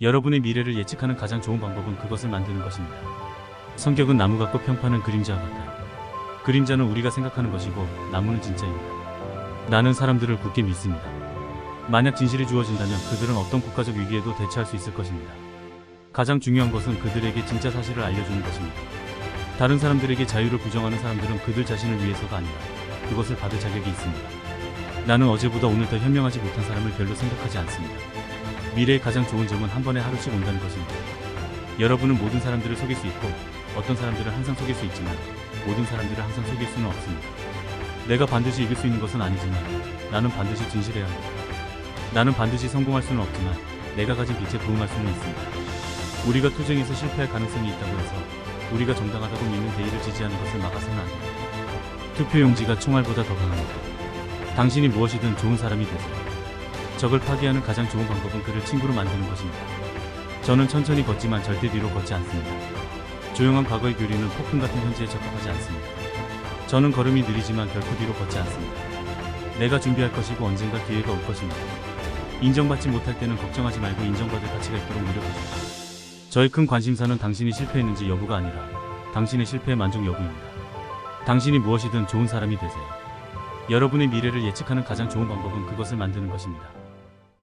여러분의 미래를 예측하는 가장 좋은 방법은 그것을 만드는 것입니다. 성격은 나무 같고 평판은 그림자와 같아요. 그림자는 우리가 생각하는 것이고 나무는 진짜입니다. 나는 사람들을 굳게 믿습니다. 만약 진실이 주어진다면 그들은 어떤 국가적 위기에도 대처할 수 있을 것입니다. 가장 중요한 것은 그들에게 진짜 사실을 알려주는 것입니다. 다른 사람들에게 자유를 부정하는 사람들은 그들 자신을 위해서가 아니라 그것을 받을 자격이 있습니다. 나는 어제보다 오늘 더 현명하지 못한 사람을 별로 생각하지 않습니다. 미래의 가장 좋은 점은 한 번에 하루씩 온다는 것입니다. 여러분은 모든 사람들을 속일 수 있고 어떤 사람들을 항상 속일 수 있지만 모든 사람들을 항상 속일 수는 없습니다. 내가 반드시 이길 수 있는 것은 아니지만 나는 반드시 진실해야 합니다. 나는 반드시 성공할 수는 없지만 내가 가진 빛에 부응할 수는 있습니다. 우리가 투쟁에서 실패할 가능성이 있다고 해서 우리가 정당하다고 믿는 대의를 지지하는 것을 막아서는 안 됩니다. 투표 용지가 총알보다 더 강합니다. 당신이 무엇이든 좋은 사람이 되세요. 적을 파괴하는 가장 좋은 방법은 그를 친구로 만드는 것입니다. 저는 천천히 걷지만 절대 뒤로 걷지 않습니다. 조용한 과거의 교리는 폭풍 같은 현재에 적합하지 않습니다. 저는 걸음이 느리지만 결코 뒤로 걷지 않습니다. 내가 준비할 것이고 언젠가 기회가 올 것입니다. 인정받지 못할 때는 걱정하지 말고 인정받을 가치가 있도록 노력하십시오. 저의 큰 관심사는 당신이 실패했는지 여부가 아니라 당신의 실패의 만족 여부입니다. 당신이 무엇이든 좋은 사람이 되세요. 여러분의 미래를 예측하는 가장 좋은 방법은 그것을 만드는 것입니다.